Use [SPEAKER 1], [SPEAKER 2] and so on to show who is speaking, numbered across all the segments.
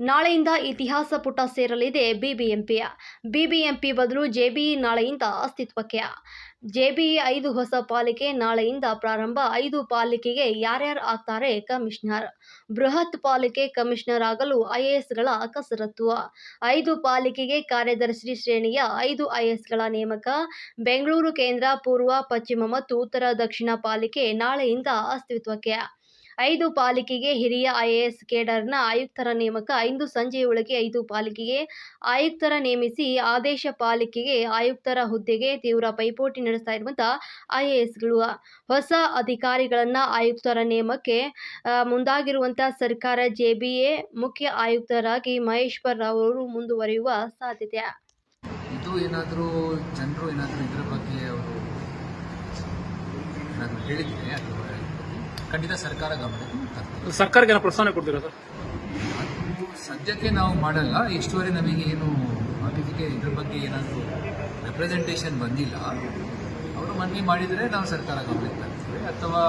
[SPEAKER 1] ನಾಳೆಯಿಂದ ಇತಿಹಾಸ ಪುಟ ಸೇರಲಿದೆ ಬಿಬಿಎಂಪಿಯ ಬಿಬಿಎಂಪಿ ಬದಲು ಜೆಬಿಇ ನಾಳೆಯಿಂದ ಅಸ್ತಿತ್ವಕ್ಕೆ. ಜೆಬಿಇ ಐದು ಹೊಸ ಪಾಲಿಕೆ ನಾಳೆಯಿಂದ ಪ್ರಾರಂಭ. ಐದು ಪಾಲಿಕೆಗೆ ಯಾರ್ಯಾರು ಆಗ್ತಾರೆ ಕಮಿಷನರ್? ಬೃಹತ್ ಪಾಲಿಕೆ ಕಮಿಷನರ್ ಆಗಲು ಐಎಎಸ್ಗಳ ಕಸರತ್ತು. ಐದು ಪಾಲಿಕೆಗೆ ಕಾರ್ಯದರ್ಶಿ ಶ್ರೇಣಿಯ ಐದು ಐಎಎಸ್ಗಳ ನೇಮಕ. ಬೆಂಗಳೂರು ಕೇಂದ್ರ, ಪೂರ್ವ, ಪಶ್ಚಿಮ ಮತ್ತು ಉತ್ತರ ದಕ್ಷಿಣ ಪಾಲಿಕೆ ನಾಳೆಯಿಂದ ಅಸ್ತಿತ್ವಕ್ಕೆ. ಐದು ಪಾಲಿಕೆಗೆ ಹಿರಿಯ ಐಎಎಸ್ ಕೇಡರ್ನ ಆಯುಕ್ತರ ನೇಮಕ, ಇಂದು ಸಂಜೆಯೊಳಗೆ ಐದು ಪಾಲಿಕೆಗೆ ಆಯುಕ್ತರ ನೇಮಿಸಿ ಆದೇಶ ಪಾಲಿಕೆಗೆ ಆಯುಕ್ತರ ಹುದ್ದೆಗೆ ತೀವ್ರ ಪೈಪೋಟಿ ನಡೆಸ್ತಾ ಇರುವಂತಹ ಐಎಎಸ್ಗಳು. ಹೊಸ ಅಧಿಕಾರಿಗಳನ್ನ ಆಯುಕ್ತರ ನೇಮಕ್ಕೆ ಮುಂದಾಗಿರುವಂತಹ ಸರ್ಕಾರ ಜೆಬಿಎ ಮುಖ್ಯ ಆಯುಕ್ತರಾಗಿ ಮಹೇಶ್ವರ್ ರಾವ್ ಅವರು ಮುಂದುವರಿಯುವ ಸಾಧ್ಯತೆ.
[SPEAKER 2] ಇದು ಏನಾದರೂ ಜನರು ಏನಾದರೂ ಇದರ ಬಗ್ಗೆ ಅವರು ಅದು ಖಂಡಿತ ಸರ್ಕಾರ ಗಮನಕ್ಕೆ ತರ್ತದೆ
[SPEAKER 3] ಸರ್ಕಾರಕ್ಕೆ ಏನೋ ಪ್ರಸ್ತಾವನೆ ಕೊಡ್ತೀರಾ ಸರ್?
[SPEAKER 2] ಸದ್ಯಕ್ಕೆ ನಾವು ಮಾಡಲ್ಲ. ಇಷ್ಟುವರೆ ನಮಗೆ ಏನು ನೋಟಿಫಿಕೇಶನ್ ಇದ್ರ ಬಗ್ಗೆ ಏನಾದರೂ ರೆಪ್ರೆಸೆಂಟೇಷನ್ ಬಂದಿಲ್ಲ. ಅವರು ಮನವಿ ಮಾಡಿದರೆ ನಾವು ಸರ್ಕಾರ ಗಮನಕ್ಕೆ ತರ್ತೀವಿ. ಅಥವಾ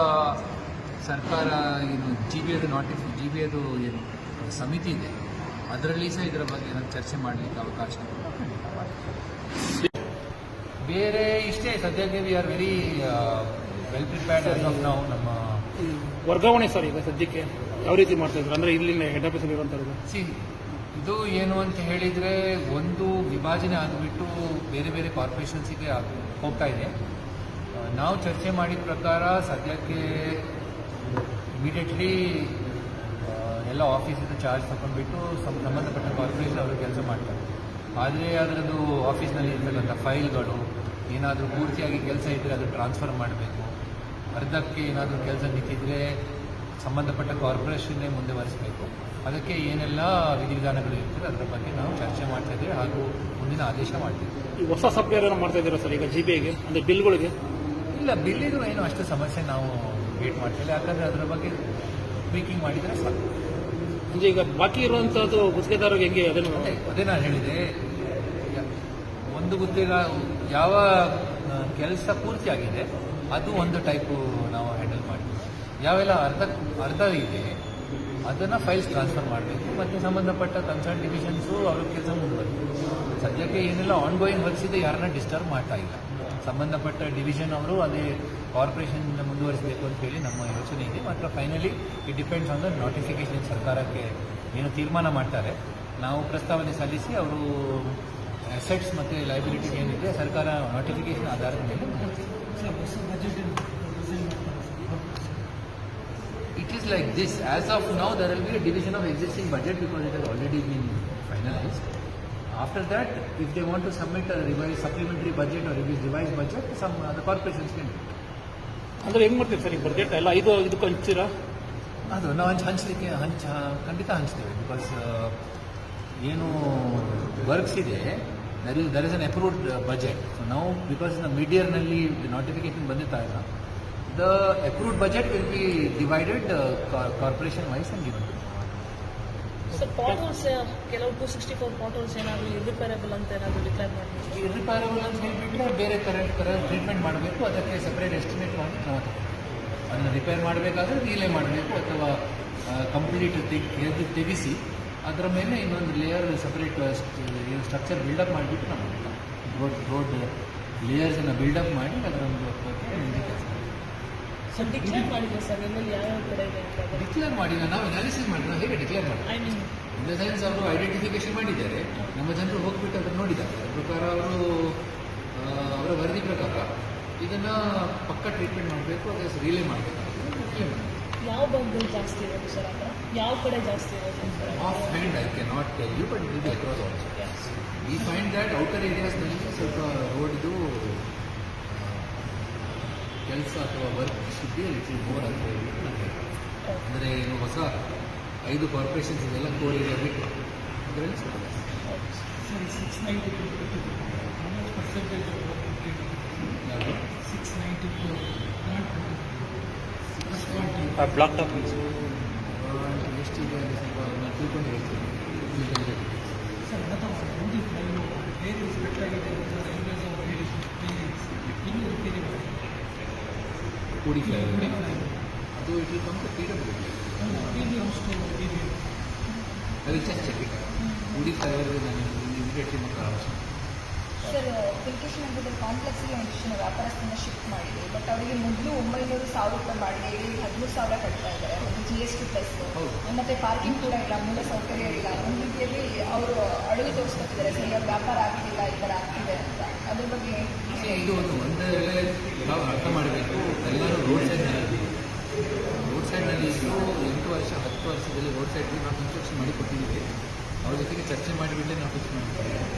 [SPEAKER 2] ಸರ್ಕಾರ ಏನು ಜಿ ಬಿ ಅದು ನೋಟಿಫಿ ಜಿ ಬಿ ಅದು ಏನು ಸಮಿತಿ ಇದೆ. ಅದರಲ್ಲಿ ಸಹ ಇದರ ಬಗ್ಗೆ ಏನಾದ್ರು ಚರ್ಚೆ ಮಾಡಲಿಕ್ಕೆ ಅವಕಾಶ. ಬೇರೆ ಇಷ್ಟೇ. ಸದ್ಯಕ್ಕೆ we are very well prepared of ನಾವು ನಮ್ಮ
[SPEAKER 3] ವರ್ಗಾವಣೆ ಸರ್ ಈಗ ಸದ್ಯಕ್ಕೆ? ಯಾವ ರೀತಿ ಮಾಡ್ತಾ ಇದ್ರು? ಅಂದ್ರೆ ಇಲ್ಲಿನ ಹೆಡ್ ಆಫೀಸ್ ಇರುವಂತದ್ದು
[SPEAKER 2] ಸಿ, ಇದು ಏನು ಅಂತ ಹೇಳಿದರೆ ಒಂದು ವಿಭಾಜನೆ ಆಗಿಬಿಟ್ಟು ಬೇರೆ ಬೇರೆ ಕಾರ್ಪೊರೇಷನ್ಸಿಗೆ ಹೋಗ್ತಾ ಇದೆ. ನಾವು ಚರ್ಚೆ ಮಾಡಿದ ಪ್ರಕಾರ ಸದ್ಯಕ್ಕೆ ಇಮಿಡಿಯೇಟ್ಲಿ ಎಲ್ಲ ಆಫೀಸಿಂದ ಚಾರ್ಜ್ ತಗೊಂಡ್ಬಿಟ್ಟು ಸಂಬಂಧಪಟ್ಟ ಕಾರ್ಪೊರೇಷನ್ ಅವರು ಕೆಲಸ ಮಾಡ್ತಾರೆ. ಆದರೆ ಅದರದ್ದು ಆಫೀಸ್ನಲ್ಲಿ ಇರ್ತಕ್ಕಂಥ ಫೈಲ್ಗಳು ಏನಾದರೂ ಪೂರ್ತಿಯಾಗಿ ಕೆಲಸ ಇದ್ದರೆ ಅದು ಟ್ರಾನ್ಸ್ಫರ್ ಮಾಡಬೇಕು. ಅರ್ಧಕ್ಕೆ ಏನಾದರೂ ಕೆಲಸ ನಿಂತಿದ್ರೆ ಸಂಬಂಧಪಟ್ಟ ಕಾರ್ಪೊರೇಷನ್ನೇ ಮುಂದುವರಿಸಬೇಕು. ಅದಕ್ಕೆ ಏನೆಲ್ಲ ವಿಧಿವಿಧಾನಗಳು ಇರ್ತದೆ ಅದರ ಬಗ್ಗೆ ನಾವು ಚರ್ಚೆ ಮಾಡ್ತಾ ಇದ್ದೇವೆ ಹಾಗೂ ಮುಂದಿನ ಆದೇಶ ಮಾಡ್ತೀವಿ
[SPEAKER 3] ಈ ಹೊಸ ಏನೋ ಮಾಡ್ತಾ ಇದ್ದೀರಾ ಸರ್ ಈಗ ಜಿ ಬಿ ಐಗೆ ಅಂದ್ರೆ ಬಿಲ್ಗಳಿಗೆ?
[SPEAKER 2] ಇಲ್ಲ ಬಿಲ್ಲಿದು ಏನು ಅಷ್ಟು ಸಮಸ್ಯೆ ನಾವು ವೇಟ್ ಮಾಡ್ತೇವೆ ಯಾಕಂದರೆ ಅದರ ಬಗ್ಗೆ ಸ್ಪೀಕಿಂಗ್ ಮಾಡಿದರೆ ಸಾಕು.
[SPEAKER 3] ಅಂದರೆ ಈಗ ಬಾಕಿ ಇರುವಂಥದ್ದು ಗುತ್ತಿಗೆದಾರರಿಗೆ ಹೆಂಗೆ? ಅದನ್ನು
[SPEAKER 2] ಅದೇ ನಾನು ಹೇಳಿದೆ. ಒಂದು ಗುತ್ತಿಗೆ ಯಾವ ಕೆಲಸ ಪೂರ್ತಿಯಾಗಿದೆ ಅದು ಒಂದು ಟೈಪು ನಾವು ಹ್ಯಾಂಡಲ್ ಮಾಡ್ತೀವಿ. ಯಾವೆಲ್ಲ ಅರ್ಧ ಅರ್ಧ ಇದೆ, ಅದನ್ನು ಫೈಲ್ಸ್ ಟ್ರಾನ್ಸ್ಫರ್ ಮಾಡಬೇಕು. ಮತ್ತು ಸಂಬಂಧಪಟ್ಟ ಕನ್ಸರ್ನ್ ಡಿವಿಷನ್ಸು ಅವ್ರ ಕೆಲಸ ಮುಂದುವರೆದು ಸದ್ಯಕ್ಕೆ ಏನೆಲ್ಲ ಆನ್ ಗೋಯಿಂಗ್ ವರ್ಕ್ಸ್ ಇದೆ, ಯಾರನ್ನ ಡಿಸ್ಟರ್ಬ್ ಮಾಡ್ತಾ ಇಲ್ಲ. ಸಂಬಂಧಪಟ್ಟ ಡಿವಿಷನ್ ಅವರು ಅದೇ ಕಾರ್ಪೊರೇಷನ್ ಮುಂದುವರಿಸಬೇಕು ಅಂತ ಹೇಳಿ ನಮ್ಮ ಯೋಚನೆ ಇದೆ. ಮಾತ್ರ finally it depends on the notification ಸರ್ಕಾರಕ್ಕೆ ಏನು ತೀರ್ಮಾನ ಮಾಡ್ತಾರೆ. ನಾವು ಪ್ರಸ್ತಾವನೆ ಸಲ್ಲಿಸಿ ಅವರು ಅಸೆಟ್ಸ್ ಮತ್ತು ಲೈಬ್ರಿಟಿ ಏನಿದೆ ಸರ್ಕಾರ ನೋಟಿಫಿಕೇಶನ್ ಆಧಾರದ ಮೇಲೆ it is like this as of now there will be division of existing budget because it has already been finalised after that if they want to submit revise supplementary budget or revise revise budget some ಅದ corporation ಸ್ಕೆಂಟ್
[SPEAKER 3] ಅಂದ್ರೆ ಹೆಂಗ್ ಮಾಡ್ತೀವಿ sir ಈ budget ಎಲ್ಲ? ಇದು ಇದಕ್ಕೆ
[SPEAKER 2] ಅದು ನಾವು ಹಂಚು ಹಂಚಲಿಕ್ಕೆ ಹಂಚ ಖಂಡಿತ ಹಂಚ್ತೇವೆ ಬಿಕಾಸ್ ಏನು ವರ್ಕ್ಸ್ ಇದೆ. There is there is an approved budget so ನಾವು ಬಿಕಾಸ್ ದ ಮೀಡಿಯರ್ನಲ್ಲಿ ನೋಟಿಫಿಕೇಶನ್ ಬಂದಿರ್ತಾ ಇಲ್ಲ the approved budget will be divided corporation wise and given
[SPEAKER 4] sir potholes ಕೆಲವು ಟೂ ಸಿಕ್ಸ್ಟಿ ಫೋರ್ ಪಾಟೋಲ್ಸ್ ಏನಾದರೂ ಇರ್ರಿಪೇರಬಲ್ ಅಂತ ಏನಾದರೂ ಡಿಕ್ಲೇರ್ ಮಾಡಬೇಕು
[SPEAKER 2] ಇರ್ರಿಪೇರಬಲ್ ಅಂತ ಹೇಳಿಬಿಟ್ರೆ ಬೇರೆ ಕರೆಂಟ್ ಥರ ಟ್ರೀಟ್ಮೆಂಟ್ ಮಾಡಬೇಕು ಅದಕ್ಕೆ ಸಪ್ರೇಟ್ ಎಸ್ಟಿಮೇಟ್ ಮಾಡಿ ನಾವು ತಗೊಳ್ಬೇಕು. ಅದನ್ನು ರಿಪೇರ್ ಮಾಡಬೇಕಾದ್ರೆ ರೀಲೇ ಮಾಡಬೇಕು ಅಥವಾ ಕಂಪ್ಲೀಟ್ ತೆಗೆದು ತೆಗೆಸಿ ಅದರ ಮೇಲೆ ಇನ್ನೊಂದು ಲೇಯರ್ ಸಪ್ರೇಟ್ ಸ್ಟ್ರಕ್ಚರ್ ಬಿಲ್ಡಪ್ ಮಾಡಿಬಿಟ್ಟು ನಾವು ರೋಡ್ ರೋಡ್ ಲೇಯರ್ಸನ್ನು ಬಿಲ್ಡಪ್ ಮಾಡಿ ಅದರೊಂದು ಮುಂದೆ ಕೆಲಸ
[SPEAKER 4] ಸರ್ ಡಿಕ್ಲೇರ್ ಮಾಡಿ ಸರ್ ಎಲ್ಲೆಲ್ಲಿ ಯಾವ ಕಡೆ ಇದೆ ಅಂತ
[SPEAKER 2] ಡಿಕ್ಲೇರ್ ಮಾಡಿಲ್ಲ. ನಾವು ಅನಾಲಿಸಿಸ್ ಮಾಡಿದ್ರೆ? ಹೇಗೆ ಡಿಕ್ಲೇರ್ ಮಾಡಿ ಇನ್ ದ ಸೆನ್ಸ್ ಅವರು ಐಡೆಂಟಿಫಿಕೇಶನ್ ಮಾಡಿದ್ದಾರೆ. ನಮ್ಮ ಜನರು ಹೋಗ್ಬಿಟ್ಟು ಅದನ್ನು ನೋಡಿದ್ದಾರೆ. ಅದ್ರ ಪ್ರಕಾರ ಅವರು ಅವರ ವರದಿ ಪ್ರಕಾರ ಇದನ್ನು ಪಕ್ಕ ಟ್ರೀಟ್ಮೆಂಟ್ ಮಾಡಬೇಕು ಅದೇ ರಿಲೇ ಮಾಡಬೇಕು ರಿಲೇ ಮಾಡಬೇಕು
[SPEAKER 4] ಯಾವ ಭಾಗದಲ್ಲಿ ಜಾಸ್ತಿ ಇರೋದು ಸರ್ ಆ ಥರ? ಯಾವ ಕಡೆ ಜಾಸ್ತಿ ಇರೋದು sir
[SPEAKER 2] off hand I can not tell you but it across also we find that outer ಏರಿಯಾಸ್ನಲ್ಲಿ ಸ್ವಲ್ಪ ರೋಡ್ದು ಕೆಲಸ ಅಥವಾ work should be little more ಅಂತ ಹೇಳ್ಬಿಟ್ಟು ನಾನು ಅಂದರೆ ಏನು ಹೊಸ ಐದು ಕಾರ್ಪೊರೇಷನ್ಸ್ ಇದೆಲ್ಲ ಕೋರ್ ಏರಿಯಾ ಬಿಟ್ಟು ಅದರಲ್ಲಿ ಸ್ವಲ್ಪ ಸರಿ
[SPEAKER 3] six ninety top
[SPEAKER 2] six ninety ಸ್ವಲ್ಪ ನಾನು ತಿಳ್ಕೊಂಡು ಹೇಳ್ತೀನಿ ತಿಳ್ಕೊಂಡು ಹೇಳ್ತೀನಿ. ಕೂಡಿ ಫ್ಲೈಓವರ್ ಅದು it will come to P W ಅದು ಜಸ್ಟ್ ಚೆಕ್ ಇಟ್ ಉಡಿ ಫ್ಲೈವರ್ ನಾನು ಇಮಿಡಿಯೇಟ್ಲಿ ಮತ್ತು ಆಲೋಚನೆ
[SPEAKER 5] ಸರ್ ವೆಂಕಟೇಶ್ ನಗರದ ಕಾಂಪ್ಲೆಕ್ಸ್ಗೆ ಒಂದಿಷ್ಟು ವ್ಯಾಪಾರಸ್ಥನ ಶಿಫ್ಟ್ ಮಾಡಿದೆ ಬಟ್ ಅವರಿಗೆ ಮೊದಲು ಒಂಬೈನೂರು ಸಾವಿರ ರೂಪಾಯಿ ಬಾಡಿಗೆ ಈಗ ಹದಿಮೂರು ಸಾವಿರ ಕಟ್ತಾ ಇದ್ದಾರೆ. ಒಂದು ಜಿ ಎಸ್ ಟಿ ಪ್ಲಸ್. ಮತ್ತೆ ಪಾರ್ಕಿಂಗ್ ಕೂಡ ಇಲ್ಲ, ಮೂಲ ಸೌಕರ್ಯ ಇಲ್ಲ. ಒಂದು ರೀತಿಯಲ್ಲಿ ಅವರು ಅಡುಗೆ ತೋರಿಸ್ಕೊತಿದ್ದಾರೆ ಸರಿಯಾಗಿ ವ್ಯಾಪಾರ ಆಗ್ತಿಲ್ಲ, ಈ ಥರ ಆಗ್ತಿದೆ ಅಂತ. ಅದ್ರ ಬಗ್ಗೆ
[SPEAKER 2] ಇದು ಒಂದು ಒಂದರಲ್ಲೇ ನಾವು ಅರ್ಥ ಮಾಡಬೇಕು. ಎಲ್ಲರೂ ರೋಡ್ ಸೈಡ್ನಲ್ಲಿ ರೋಡ್ ಸೈಡ್ನಲ್ಲಿ ಎಂಟು ವರ್ಷ, ಹತ್ತು ವರ್ಷದಲ್ಲಿ ರೋಡ್ ಸೈಡ್ಗೆ ನಾವು ಕನ್ಸ್ಟ್ರಕ್ಷನ್ ಮಾಡಿ ಕೊಟ್ಟಿದ್ದೀವಿ ಅವ್ರ ಜೊತೆಗೆ ಚರ್ಚೆ ಮಾಡಿಬಿಟ್ಟೆ ನಾವು ಫಿಕ್ಸ್ ಮಾಡಿದ್ದೀವಿ.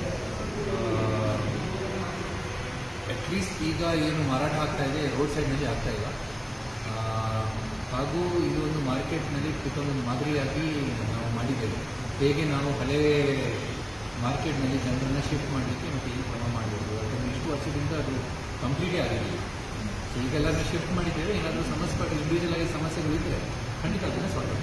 [SPEAKER 2] ಅಟ್ಲೀಸ್ಟ್ ಈಗ ಏನು ಮಾರಾಟ ಆಗ್ತಾ ಇದೆ ರೋಡ್ ಸೈಡ್ನಲ್ಲಿ ಆಗ್ತಾ ಇಲ್ಲ. ಹಾಗೂ ಇದು ಒಂದು ಮಾರ್ಕೆಟ್ನಲ್ಲಿ ಒಂದು ಮಾದರಿಯಾಗಿ ನಾವು ಮಾಡಿದ್ದೇವೆ. ಹೇಗೆ ನಾವು ಹಳೆ ಮಾರ್ಕೆಟ್ನಲ್ಲಿ ಜನರನ್ನು ಶಿಫ್ಟ್ ಮಾಡಲಿಕ್ಕೆ ಮತ್ತು ಈ ಕ್ರಮ ಮಾಡಬೇಕು ಯಾಕಂದರೆ ಇಷ್ಟು ವರ್ಷದಿಂದ ಅದು ಕಂಪ್ಲೀಟೇ ಆಗಿರಲಿಲ್ಲ. ಸೊ ಈಗೆಲ್ಲರನ್ನ ಶಿಫ್ಟ್ ಮಾಡಿದ್ದೇವೆ. ಏನಾದರೂ ಸಮಸ್ಯೆ ಇಂಡಿವಿಜುವಲ್ ಆಗಿ ಸಮಸ್ಯೆಗಳಿದ್ದರೆ ಖಂಡಿತ ಅದನ್ನು ಸಾಲ್ವ್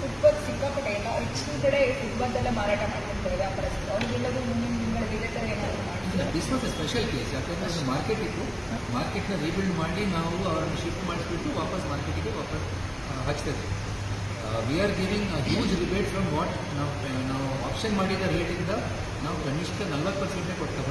[SPEAKER 5] ಫುಟ್ಪಾತ್ ಸಿಕ್ಕಾಪಟ್ಟೆ, ಎಲ್ಲ ಹೆಚ್ಚಿನ ಕಡೆ ಫುಟ್ಪಾತೆಲ್ಲ ಮಾರಾಟ ಮಾಡ್ತಿರ್ತಾರೆ ವ್ಯಾಪಾರಸ್ಥರು. ಅವ್ರಿಗೆಲ್ಲರೂ ಮುಂದಿನ ತಿಂಗಳಿಗೆ ಇದೇ ಏನಾದರೂ
[SPEAKER 2] this was a special case ಯಾಕಂದರೆ ಒಂದು ಮಾರ್ಕೆಟ್ ಇತ್ತು. ಮಾರ್ಕೆಟ್ನ ರೀಬಿಲ್ಡ್ ಮಾಡಿ ನಾವು ಅವರನ್ನು ಶಿಫ್ಟ್ ಮಾಡಿಸ್ಬಿಟ್ಟು ವಾಪಸ್ ಮಾರ್ಕೆಟಿಗೆ ವಾಪಸ್ ಹಚ್ತೇವೆ we are giving huge rebate from what ನಾವು ನಾವು ಆಪ್ಷನ್ ಮಾಡಿದ ರೇಟಿಂದ ನಾವು ಕನಿಷ್ಠ ನಲ್ವತ್ತು ಪರ್ಸೆಂಟೇ ಕೊಡ್ತಾ